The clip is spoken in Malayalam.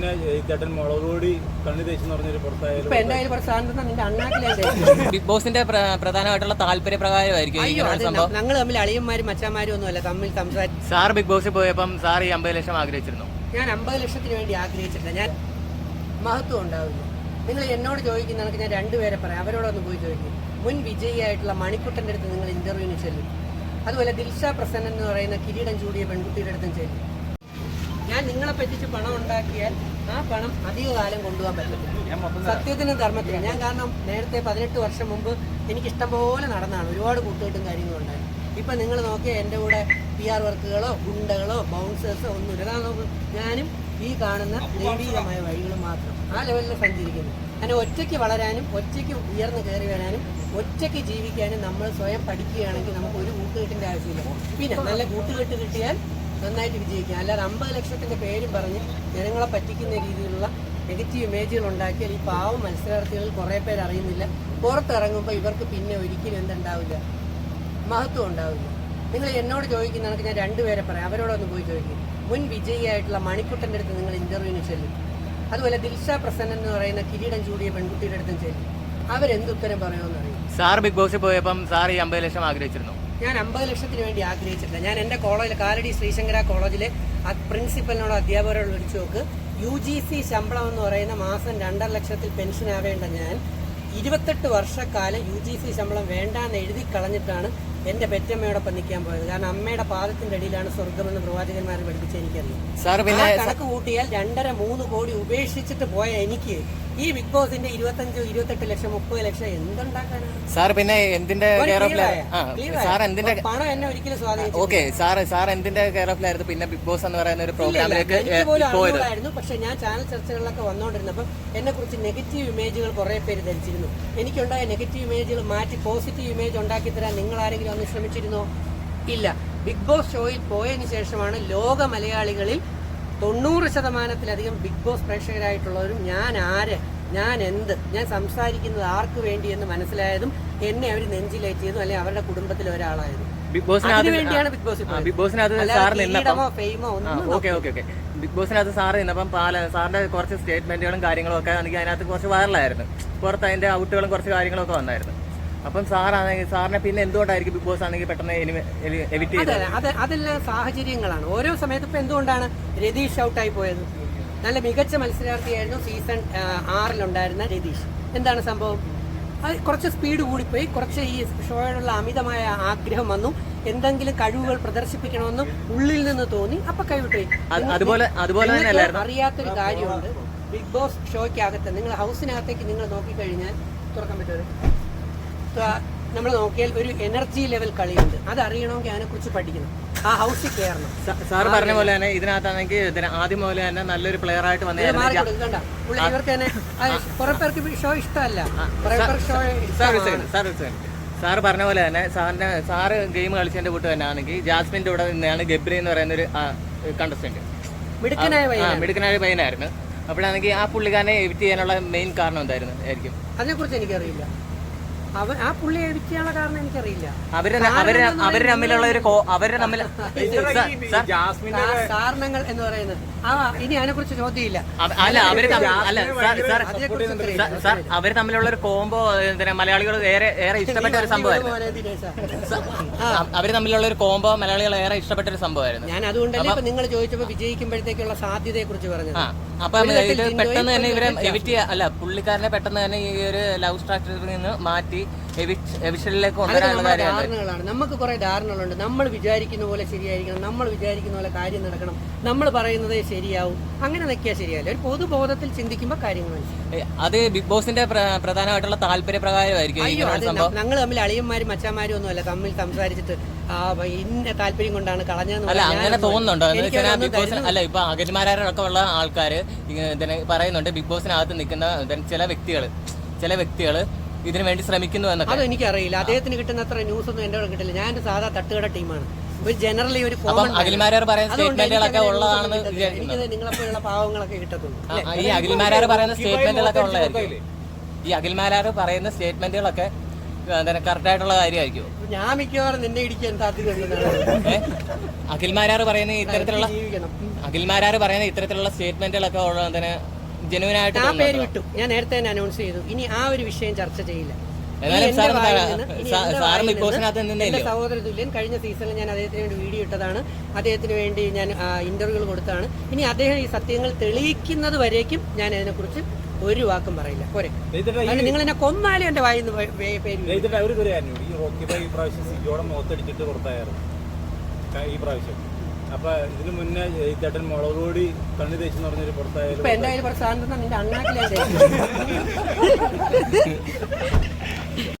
പിന്നെ ചേട്ടൻ മുളക് പൊടി കണ്ണി പറഞ്ഞൊരു പുറത്തായാലും ബിഗ് ബോസിന്റെ പ്രധാനമായിട്ടുള്ള ഒരു സംഭവം. ഞങ്ങൾ തമ്മിൽ അളിയന്മാരും മച്ചാമാരും ഒന്നുമല്ല തമ്മിൽ സംസാരിച്ചു സാർ ബിഗ് ബോസിൽ പോയപ്പം സാർ ഈ അമ്പത് ലക്ഷം ആഗ്രഹിച്ചിരുന്നു. ഞാൻ അമ്പത് ലക്ഷത്തിന് വേണ്ടി ആഗ്രഹിച്ചിട്ടില്ല. ഞാൻ മഹത്വം ഉണ്ടാവില്ല നിങ്ങൾ എന്നോട് ചോദിക്കുന്ന കണക്ക് ഞാൻ രണ്ടുപേരെ പറയാം. അവരോടൊന്ന് പോയി ചോദിക്കും. മുൻ വിജയിയായിട്ടുള്ള മണിക്കുട്ടന്റെ അടുത്ത് നിങ്ങൾ ഇന്റർവ്യൂവിന് ചെല്ലും. അതുപോലെ ദിൽഷ പ്രസന്നൻ എന്ന് പറയുന്ന കിരീടം ചൂടിയ പെൺകുട്ടിയുടെ അടുത്തും ചെല്ലും. ഞാൻ നിങ്ങളെ പറ്റിച്ച് പണം ഉണ്ടാക്കിയാൽ ആ പണം അധിക കാലം കൊണ്ടുപോകാൻ പറ്റില്ല സത്യത്തിനും ധർമ്മത്തിനും. ഞാൻ കാരണം നേരത്തെ പതിനെട്ട് വർഷം മുമ്പ് എനിക്ക് ഇഷ്ടം പോലെ നടന്നാണ്. ഒരുപാട് കൂട്ടുകെട്ടും കാര്യങ്ങളും ഉണ്ടായി ഇപ്പം നിങ്ങൾ നോക്കിയാൽ എന്റെ കൂടെ പി ആർ വർക്കുകളോ ഗുണ്ടകളോ ബൗൺസേഴ്സോ ഒന്നുമില്ല. കാരണം ഞാനും ഈ കാണുന്ന ദൈവീകമായ വഴികൾ മാത്രം ആ ലെവലിൽ സഞ്ചരിക്കുന്നു. അങ്ങനെ ഒറ്റയ്ക്ക് വളരാനും ഒറ്റയ്ക്ക് ഉയർന്നു കയറി വരാനും ഒറ്റയ്ക്ക് ജീവിക്കാനും നമ്മൾ സ്വയം പഠിക്കുകയാണെങ്കിൽ നമുക്ക് ഒരു കൂട്ടുകെട്ടിന്റെ ആവശ്യമില്ല. പിന്നെ നല്ല കൂട്ടുകെട്ട് കിട്ടിയാൽ നന്നായിട്ട് വിജയിക്കാം. അല്ലാതെ അമ്പത് ലക്ഷത്തിന്റെ പേരും പറഞ്ഞ് ജനങ്ങളെ പറ്റിക്കുന്ന രീതിയിലുള്ള നെഗറ്റീവ് ഇമേജുകൾ ഉണ്ടാക്കിയാൽ ഈ പാവം മത്സരാർത്ഥികളിൽ കുറേ പേര് അറിയുന്നില്ല പുറത്തിറങ്ങുമ്പോൾ ഇവർക്ക് പിന്നെ ഒരിക്കലും എന്തുണ്ടാവില്ല? മഹത്വം ഉണ്ടാവില്ല. നിങ്ങൾ എന്നോട് ചോദിക്കുന്ന കണക്ക് ഞാൻ രണ്ടുപേരെ പറയാം. അവരോടൊന്ന് പോയി ചോദിക്കും. മുൻ വിജയിയായിട്ടുള്ള മണിക്കുട്ടന്റെ അടുത്ത് നിങ്ങൾ ഇന്റർവ്യൂവിന് ചെല്ലും. അതുപോലെ ദിൽഷ പ്രസന്നൻ എന്ന് പറയുന്ന കിരീടം ചൂടിയ പെൺകുട്ടിയുടെ അടുത്തും ചെല്ലും. അവരെന്ത് ഉത്തരം പറയുമെന്ന് അറിയും? സാർ ബിഗ് ബോസിൽ പോയപ്പം സാർ ഈ അമ്പത് ലക്ഷം ആഗ്രഹിച്ചിരുന്നു. ഞാൻ അമ്പത് ലക്ഷത്തിന് വേണ്ടി ആഗ്രഹിച്ചിട്ടില്ല. ഞാൻ എന്റെ കോളേജിൽ കാലടി ശ്രീശങ്കര കോളേജിൽ പ്രിൻസിപ്പലിനോട് അധ്യാപകരോട് വിളിച്ചു നോക്ക്. യു ജി സി ശമ്പളം എന്ന് പറയുന്ന മാസം രണ്ടര ലക്ഷത്തിൽ പെൻഷൻ ആവേണ്ട ഞാൻ ഇരുപത്തെട്ട് വർഷക്കാലം യു ജി സി ശമ്പളം വേണ്ടാന്ന് എഴുതി കളഞ്ഞിട്ടാണ് എന്റെ പെറ്റമ്മയോടൊപ്പം നിൽക്കാൻ പോയത്. കാരണം അമ്മയുടെ പാദത്തിന്റെ അടിയിലാണ് സ്വർഗമെന്ന് പ്രവാചകന്മാരെ പഠിപ്പിച്ച എനിക്കറിയാം. സാർ പിന്നെ കണക്ക് കൂട്ടിയാൽ രണ്ടര മൂന്ന് കോടി ഉപേക്ഷിച്ചിട്ട് പോയ എനിക്ക് ഈ ബിഗ് ബോസിന്റെ ഇരുപത്തഞ്ച് ഇരുപത്തെട്ട് ലക്ഷം മുപ്പത് ലക്ഷം എന്തുണ്ടാക്കാനാണ്? സാർ പിന്നെ എന്തിന്റെ കെയർ? സാർ എന്തിന്റെ പണം എന്നെ ഒരിക്കലും സ്വാധീനിച്ചു ഓക്കെ സാർ സാർ എന്തിന്റെ കെയർ ഓഫിലായിരുന്നു പിന്നെ ബിഗ് ബോസ് എന്ന് പറയുന്ന ഒരു പ്രോഗ്രാമിലേക്ക് ഇല്ല. എനിക്ക് പോലും പോയത്. അറിഞ്ഞൂടായിരുന്നു പക്ഷെ ഞാൻ ചാനൽ ചർച്ചകളിലൊക്കെ വന്നുകൊണ്ടിരുന്നപ്പോൾ എന്നെ കുറിച്ച് നെഗറ്റീവ് ഇമേജുകൾ കുറെ പേര് ധരിച്ചിരുന്നു. എനിക്കുണ്ടായ നെഗറ്റീവ് ഇമേജുകൾ മാറ്റി പോസിറ്റീവ് ഇമേജ് ഉണ്ടാക്കി തരാൻ നിങ്ങൾ ആരെങ്കിലും ഒന്ന് ശ്രമിച്ചിരുന്നോ? ഇല്ല. ബിഗ് ബോസ് ഷോയിൽ പോയതിനു ശേഷമാണ് ലോക മലയാളികളിൽ തൊണ്ണൂറ് ശതമാനത്തിലധികം ബിഗ് ബോസ് പ്രേക്ഷകരായിട്ടുള്ളവരും ഞാൻ ആര് ഞാൻ എന്ത് ഞാൻ സംസാരിക്കുന്നത് ആർക്ക് വേണ്ടി എന്ന് മനസ്സിലായതും എന്നെ അവർ നെഞ്ചിലേറ്റിയതും അല്ലെങ്കിൽ അവരുടെ കുടുംബത്തിലെ ഒരാളായതും. ബിഗ് ബോസിനകത്ത് ബിഗ് ബോസ് ബിഗ് ബോസിനകത്ത് സാർ നിന്നപ്പം ഓക്കെ ഓക്കെ ഓക്കെ. ബിഗ് ബോസിനകത്ത് സാർ നിന്നപ്പം പാല സാറിന്റെ കുറച്ച് സ്റ്റേറ്റ്മെന്റുകളും കാര്യങ്ങളും ഒക്കെ എനിക്ക് അതിനകത്ത് കുറച്ച് വൈറലായിരുന്നു പുറത്ത് അതിന്റെ ഔട്ടുകളും കുറച്ച് കാര്യങ്ങളൊക്കെ വന്നായിരുന്നു. അപ്പം സാറാണെങ്കിൽ സാറിനെ പിന്നെ എന്തുകൊണ്ടായിരിക്കും ബിഗ് ബോസ് ആണെങ്കിൽ പെട്ടെന്ന് എവിറ്റ് ചെയ്തത് അതെ അത് അതെല്ലാം സാഹചര്യങ്ങളാണ്. ഓരോ സമയത്ത് ഇപ്പൊ എന്തുകൊണ്ടാണ് രതീഷ് ഔട്ടായി പോയത്? നല്ല മികച്ച മത്സരാർത്ഥിയായിരുന്നു സീസൺ ആറിലുണ്ടായിരുന്ന രതീഷ്. എന്താണ് സംഭവം? അത് കുറച്ച് സ്പീഡ് കൂടിപ്പോയി. കുറച്ച് ഈ ഷോയോടുള്ള അമിതമായ ആഗ്രഹം വന്നു. എന്തെങ്കിലും കഴിവുകൾ പ്രദർശിപ്പിക്കണമെന്ന് ഉള്ളിൽ നിന്ന് തോന്നി. അപ്പൊ കൈവിട്ടു. അതുപോലെ അതുപോലെ അറിയാത്തൊരു കാര്യമുണ്ട്. ബിഗ് ബോസ് ഷോയ്ക്കകത്ത് നിങ്ങൾ ഹൗസിനകത്തേക്ക് നിങ്ങൾ നോക്കിക്കഴിഞ്ഞാൽ തുറക്കാൻ പറ്റുമോ? നമ്മൾ നോക്കിയാൽ ഒരു എനർജി ലെവൽ കളിയുണ്ട്. അത് അറിയണമെങ്കിൽ അതിനെക്കുറിച്ച് പഠിക്കണം. ആ ഹൗസിൽ കയറണം. സാർ പറഞ്ഞ പോലെ തന്നെ ഇതിനകത്താണെങ്കിൽ ഇതിന് ആദ്യം പോലെ തന്നെ നല്ലൊരു പ്ലെയർ ആയിട്ട് വന്നു ഇവർക്ക് തന്നെ കുറെ പേർക്ക് ഷോ ഇഷ്ടമല്ല. കുറെ പേർക്ക് ഷോ ഇഷ്ടമാണ്. സാർ പറഞ്ഞ പോലെ തന്നെ സാറിന്റെ സാറ് ഗെയിം കളിച്ചതിന്റെ കൂട്ട് തന്നെ ആണെങ്കിൽ ജാസ്മിന്റെ കൂടെ നിന്നാണ് ഗബ്രി എന്ന് പറയുന്ന ഒരു കണ്ടസ്റ്റന്റ് മിടുക്കനായ പയ്യനായിരുന്നു. അപ്പോഴാണെങ്കിൽ ആ പുള്ളിക്കാരനെ എവിറ്റ് ചെയ്യാനുള്ള മെയിൻ കാരണം എന്തായിരുന്നു? ആയിരിക്കും. അതിനെക്കുറിച്ച് എനിക്കറിയില്ല. അവൻ ആ പുള്ളി എവിറ്റിയുള്ള കാരണം എനിക്കറിയില്ല. അവർ അവർ അവർ തമ്മിലുള്ള ഒരു അവർ തമ്മിൽ കാരണങ്ങൾ എന്ന് പറയുന്നത്. ആ ഇനി അതിനെക്കുറിച്ച് ചോദ്യമില്ല. അല്ല അവർ അല്ല സാർ അവർ തമ്മിലുള്ള ഒരു കോംബോ മലയാളികൾ ഏറെ ഏറെ ഇഷ്ടപ്പെട്ട ഒരു സംഭവമായിരുന്നു. അവർ തമ്മിലുള്ള ഒരു കോംബോ മലയാളികൾ ഏറെ ഇഷ്ടപ്പെട്ട ഒരു സംഭവമായിരുന്നു. ഞാൻ അതുകൊണ്ടല്ലേ ഇപ്പൊ നിങ്ങൾ ചോദിച്ചപ്പോ വിജയിക്കുമ്പോഴത്തേക്കുള്ള സാധ്യതയെ കുറിച്ച് പറഞ്ഞു അപ്പം പെട്ടെന്ന് തന്നെ ഇവരെ എവിറ്റ് അല്ല പുള്ളിക്കാരനെ പെട്ടെന്ന് തന്നെ ഈ ഒരു ലവ് സ്ട്രാക്ചറിൽ നിന്ന് മാറ്റി എവിഷനിലേക്ക് ധാരണകളാണ്. നമുക്ക് കുറെ ധാരണകളുണ്ട്. നമ്മൾ വിചാരിക്കുന്ന പോലെ ശരിയായിരിക്കണം. നമ്മൾ വിചാരിക്കുന്ന പോലെ കാര്യം നടക്കണം. നമ്മൾ പറയുന്നതേ ശരിയാവും. അങ്ങനെ നിൽക്കിയാൽ ശരിയല്ല ഒരു പൊതുബോധത്തിൽ ചിന്തിക്കുമ്പോൾ കാര്യങ്ങൾ. അത് ബിഗ് ബോസിന്റെ പ്രധാനമായിട്ടുള്ള താല്പര്യ പ്രകാരമായിരിക്കും ഞങ്ങൾ തമ്മിൽ അളിയന്മാരും മച്ചാന്മാരും ഒന്നുമല്ല. തമ്മിൽ സംസാരിച്ചിട്ട് ഇന്ന താല്പര്യം കൊണ്ടാണ് കളഞ്ഞതെന്ന് അല്ല അങ്ങനെ തോന്നുന്നുണ്ടോ? ബിഗ് ബോസിന് അല്ല ഇപ്പൊ അകന്മാരൊക്കെ ഉള്ള ആൾക്കാർ പറയുന്നുണ്ട്. ബിഗ് ബോസിനകത്ത് നിൽക്കുന്ന ചില വ്യക്തികൾ ചില വ്യക്തികൾ ഇതിനു വേണ്ടി ശ്രമിക്കുന്നു എന്നൊക്കെ. അതും എനിക്കറിയില്ല. അദ്ദേഹത്തിന് കിട്ടുന്ന അത്ര ന്യൂസ് ഒന്നും എന്റെ കൂടെ കിട്ടില്ല. ഞാൻ ഒരു സാധാ തട്ടുകട ടീമാണ്. ഒരു ജനറലി ഒരു അപ്പം അഖിൽമാരാർ പറയുന്ന സ്റ്റേറ്റ്മെന്റുകളൊക്കെ ഉള്ളതാണെന്ന് വിചാരിക്കുന്നു. എനിക്കത് നിങ്ങളെപ്പോലുള്ള പാവങ്ങളൊക്കെ കിട്ടത്തുള്ളൂ. ആ, ഈ അഖിൽമാരാർ പറയുന്ന സ്റ്റേറ്റ്മെന്റുകളൊക്കെ ഉള്ളതായിരിക്കും. ഈ അഖിൽമാരാർ പറയുന്ന സ്റ്റേറ്റ്മെന്റുകളൊക്കെ കാര്യമായിരിക്കും ഞാൻ മിക്കവാറും നിന്നെ ഇടിക്കാൻ സാധ്യതയുണ്ടെന്നാണ് അഖിൽമാരാർ പറയുന്ന ഇത്തരത്തിലുള്ള അഖിൽമാരാർ പറയുന്ന ഇത്തരത്തിലുള്ള സ്റ്റേറ്റ്മെന്റുകളൊക്കെ ഉള്ള ജെനുവിൻ ആ പേര് വിട്ടു. ഞാൻ നേരത്തെ തന്നെ അനൗൺസ് ചെയ്തു. ഇനി ആ ഒരു വിഷയം ചർച്ച ചെയ്യില്ല. എന്റെ സഹോദര തുല്യൻ കഴിഞ്ഞ സീസണിൽ ഞാൻ അദ്ദേഹത്തിന് വേണ്ടി വീഡിയോ ഇട്ടതാണ്. അദ്ദേഹത്തിന് വേണ്ടി ഞാൻ ഇന്റർവ്യൂകൾ കൊടുത്താണ്. ഇനി അദ്ദേഹം ഈ സത്യങ്ങൾ തെളിയിക്കുന്നത് വരേക്കും ഞാൻ അതിനെക്കുറിച്ച് ഒരു വാക്കും പറയില്ല. പോരെ. നിങ്ങൾ എന്നെ കൊന്നാലും എന്റെ വായിൽ നിന്ന് വേ- വേ- പേര് ഈ പ്രാവശ്യം സിജോടെ മുഖത്തടിച്ചിട്ട് പുറത്തായിരുന്നു ഈ പ്രാവശ്യം. അപ്പൊ ഇതിനു മുന്നേ ചേട്ടൻ മുളക് പൊടി കണ്ണി തേച്ചെന്ന് പറഞ്ഞൊരു പുറത്തായാലും കയ്യിൽ കുറച്ച് സാധനം നിന്റെ അണ്ണാക്കിലെ